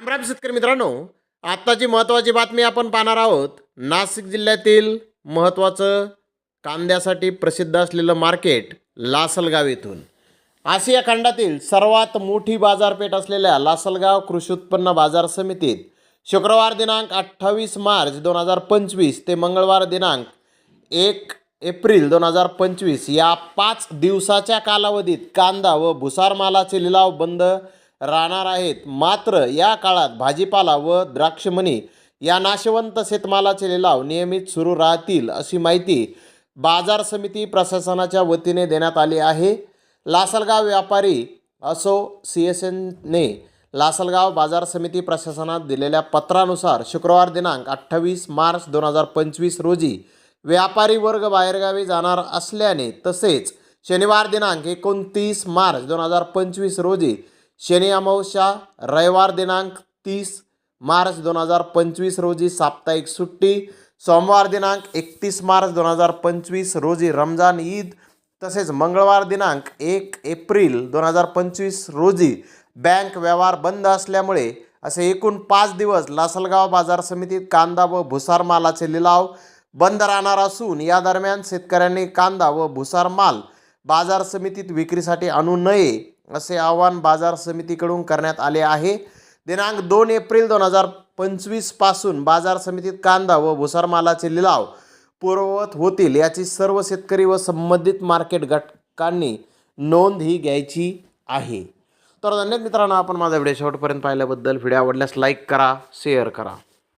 रामराम शेतकरी मित्रांनो आत्ताची महत्त्वाची बातमी आपण पाहणार आहोत. नाशिक जिल्ह्यातील महत्त्वाचं कांद्यासाठी प्रसिद्ध असलेलं मार्केट लासलगाव येथून. आशिया खंडातील सर्वात मोठी बाजारपेठ असलेल्या लासलगाव कृषी उत्पन्न बाजार समितीत शुक्रवार दिनांक अठ्ठावीस मार्च दोन हजार पंचवीस ते मंगळवार दिनांक एक एप्रिल दोन हजार पंचवीस या पाच दिवसाच्या कालावधीत कांदा व भुसार मालाचे लिलाव बंद राहणार आहेत. मात्र या काळात भाजीपाला व द्राक्षमणी या नाशवंत शेतमालाचे लिलाव नियमित सुरू राहतील अशी माहिती बाजार समिती प्रशासनाच्या वतीने देण्यात आली आहे. लासलगाव व्यापारी असो सी एस एनने लासलगाव बाजार समिती प्रशासनात दिलेल्या पत्रानुसार शुक्रवार दिनांक अठ्ठावीस मार्च दोन हजार पंचवीस रोजी व्यापारी वर्ग बाहेरगावी जाणार असल्याने तसेच शनिवार दिनांक एकोणतीस मार्च दोन हजार पंचवीस रोजी शनी अमावस्या रविवार दिनांक तीस मार्च दोन हजार पंचवीस रोजी साप्ताहिक सुट्टी सोमवार दिनांक एकतीस मार्च दोन हजार पंचवीस रोजी रमजान ईद तसेच मंगळवार दिनांक एक एप्रिल दोन हजार पंचवीस रोजी बँक व्यवहार बंद असल्यामुळे असे एकूण पाच दिवस लासलगाव बाजार समितीत कांदा व भुसार मालाचे लिलाव बंद राहणार असून या दरम्यान शेतकऱ्यांनी कांदा व भुसार माल बाजार समितीत विक्रीसाठी आणू नये असे आवाहन बाजार समितीकडून करण्यात आले आहे. दिनांक दोन एप्रिल दोन हजार पंचवीसपासून बाजार समितीत कांदा व भुसार मालाचे लिलाव पूर्ववत होतील याची सर्व शेतकरी व संबंधित मार्केट घटकांनी नोंद ही घ्यायची आहे. तर धन्यवाद मित्रांनो आपण माझा व्हिडिओ शेवटपर्यंत पाहिल्याबद्दल. व्हिडिओ आवडल्यास लाईक करा शेअर करा.